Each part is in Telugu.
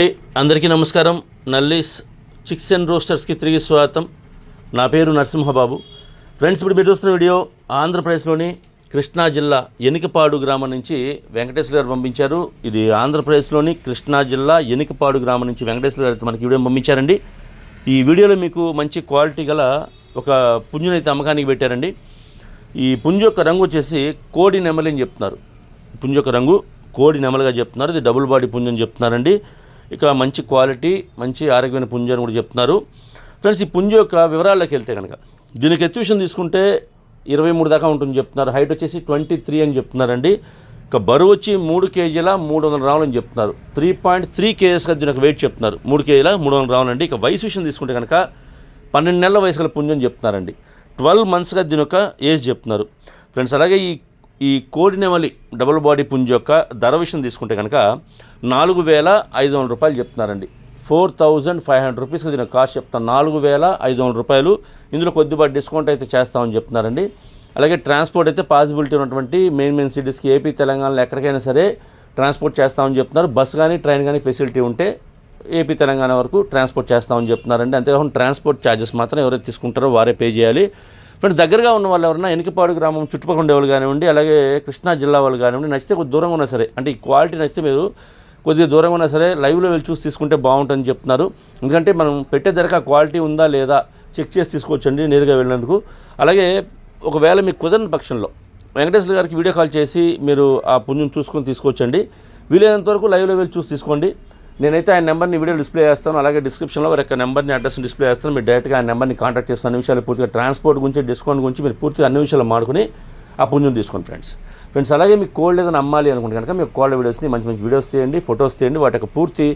అండి. అందరికీ నమస్కారం. నల్లీస్ చిక్స్ అండ్ రోస్టర్స్కి తిరిగి స్వాగతం. నా పేరు నరసింహబాబు. ఫ్రెండ్స్ ఇప్పుడు మీరు చూస్తున్న వీడియో ఆంధ్రప్రదేశ్లోని కృష్ణా జిల్లా ఎనికపాడు గ్రామం నుంచి వెంకటేశ్వర గారు పంపించారు. ఇది ఆంధ్రప్రదేశ్లోని కృష్ణా జిల్లా ఎనికపాడు గ్రామం నుంచి వెంకటేశ్వర గారు మనకి వీడియో పంపించారండి. ఈ వీడియోలో మీకు మంచి క్వాలిటీ గల ఒక పుంజునైతే అమ్మకానికి పెట్టారండి. ఈ పుంజు యొక్క రంగు వచ్చేసి కోడి నెమలి అని చెప్తున్నారు. పుంజు యొక్క రంగు కోడి నెమలిగా చెప్తున్నారు. ఇది డబుల్ బాడీ పుంజు అని చెప్తున్నారండి. ఇక మంచి క్వాలిటీ మంచి ఆరోగ్యమైన పుంజు అని కూడా చెప్తున్నారు. ఫ్రెండ్స్ ఈ పుంజు యొక్క వివరాల్లోకి వెళ్తే కనుక దీనికి ఎత్యూషన్ తీసుకుంటే ఇరవై మూడు దాకా ఉంటుంది చెప్తున్నారు. హైట్ వచ్చేసి ట్వంటీ త్రీ అని చెప్తున్నారండి. ఇక బరువు వచ్చి మూడు కేజీల మూడు వందల రావులు అని చెప్తున్నారు. త్రీ పాయింట్ త్రీ కేజెస్గా దీని యొక్క వెయిట్ చెప్తున్నారు. మూడు కేజీల మూడు వందల రావులు అండి ఇక వయసు విషయం తీసుకుంటే కనుక పన్నెండు నెలల వయసు గల పుంజు అని చెప్తున్నారండి. ట్వెల్వ్ మంత్స్గా దీని యొక్క ఏజ్ చెప్తున్నారు. ఫ్రెండ్స్ అలాగే ఈ ఈ కోడినెమలి డబుల్ బాడీ పుంజ్ యొక్క ధర విషయం తీసుకుంటే కనుక నాలుగు వేల ఐదు వందల రూపాయలు చెప్తున్నారండి. Four thousand five hundred rupees దీని కాస్ట్ చెప్తాను నాలుగు వేల ఐదు వందల రూపాయలు. ఇందులో కొద్దిపాటి డిస్కౌంట్ అయితే చేస్తామని చెప్తున్నారండి. అలాగే ట్రాన్స్పోర్ట్ అయితే పాసిబిలిటీ ఉన్నటువంటి మెయిన్ మెయిన్ సిటీస్కి ఏపీ తెలంగాణలో ఎక్కడికైనా సరే ట్రాన్స్పోర్ట్ చేస్తామని చెప్తున్నారు. బస్ కానీ ట్రైన్ కానీ ఫెసిలిటీ ఉంటే ఏపీ తెలంగాణ వరకు ట్రాన్స్పోర్ట్ చేస్తామని చెప్తున్నారండి. అంతేకాకుండా ట్రాన్స్పోర్ట్ ఛార్జెస్ మాత్రం ఎవరైతే తీసుకుంటారో వారే పే చేయాలి. ఫ్రెండ్స్ దగ్గరగా ఉన్న వాళ్ళు ఎవరైనా ఎనికపాడు గ్రామం చుట్టుపక్కల ఉండే వాళ్ళు కానివ్వండి అలాగే కృష్ణా జిల్లా వాళ్ళు కానివ్వండి నచ్చితే కొద్ది దూరంగా ఉన్నా సరే అంటే ఈ క్వాలిటీ నచ్చితే మీరు కొద్దిగా దూరంగా ఉన్నా సరే లైవ్లో వెళ్ళి చూసి తీసుకుంటే బాగుంటుందని చెప్తున్నారు. ఎందుకంటే మనం పెట్టే ధరకు ఆ క్వాలిటీ ఉందా లేదా చెక్ చేసి తీసుకోవచ్చండి నేరుగా వెళ్ళినందుకు. అలాగే ఒకవేళ మీకు కుదరని పక్షంలో వెంకటేశ్వర గారికి వీడియో కాల్ చేసి మీరు ఆ పుణ్యం చూసుకొని తీసుకోవచ్చండి. వీలైనంత వరకు లైవ్లో వెళ్ళి చూసి తీసుకోండి. నేనైతే ఆయన నెంబర్ని వీడియో డిస్ప్లే చేస్తాను అలాగే డిస్క్రిప్షన్లో వారి యొక్క నెంబర్ని అడ్రస్ని డిస్ప్లే చేస్తాను. మీరు డైరెక్ట్గా ఆ నెంబర్ని కాంటాక్ట్ చేస్తాను అన్ని విషయాలు పూర్తిగా ట్రాన్స్పోర్ట్ గురించి డిస్కౌంట్ గురించి మీరు పూర్తిగా అన్ని విషయాలు మాడుకుని ఆ పుణ్యం తీసుకోండి ఫ్రెండ్స్. ఫ్రెండ్స్ అలాగే మీకు కోల్డ్ ఏదైనా అమ్మాలి అనుకుంటే కనుక మీకు కోల్డ్ వీడియోస్ని మంచి మంచి వీడియోస్ తీయండి ఫొటోస్ తీయండి వాటి యొక్క పూర్తి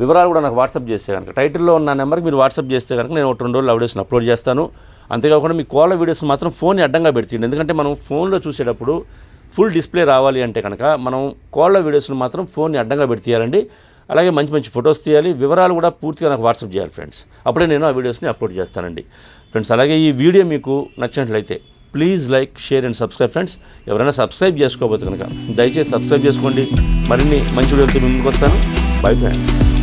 వివరాలు కూడా నాకు వాట్సాప్ చేస్తే కనుక టైటిల్లో ఉన్న నెంబర్కి మీరు వాట్సాప్ చేస్తే కనుక నేను ఒక రెండు రోజులు ఆ వీడియోస్ని అప్లోడ్ చేస్తాను. అంతేకాకుండా మీ కోళ్ళ వీడియోస్ మాత్రం ఫోన్ని అడ్డంగా పెడుతుంది. ఎందుకంటే మనం ఫోన్లో చూసేటప్పుడు ఫుల్ డిస్ప్లే రావాలి అంటే కనుక మనం కోళ్ళ వీడియోస్ని మాత్రం ఫోన్ని అడ్డంగా పెడితేయాలండి అలాగే మంచి మంచి ఫొటోస్ తీయాలి. వివరాలు కూడా పూర్తిగా నాకు వాట్సాప్ చేయాలి ఫ్రెండ్స్. అప్పుడే నేను ఆ వీడియోస్ని అప్లోడ్ చేస్తానండి. ఫ్రెండ్స్ అలాగే ఈ వీడియో మీకు నచ్చినట్లయితే please like share and subscribe friends. ఎవరైనా సబ్స్క్రైబ్ చేసుకోకపోతే కనుక దయచేసి సబ్స్క్రైబ్ చేసుకోండి. మరిన్ని మంచి వీడియోలతో ముందుకు వస్తాను. Bye friends.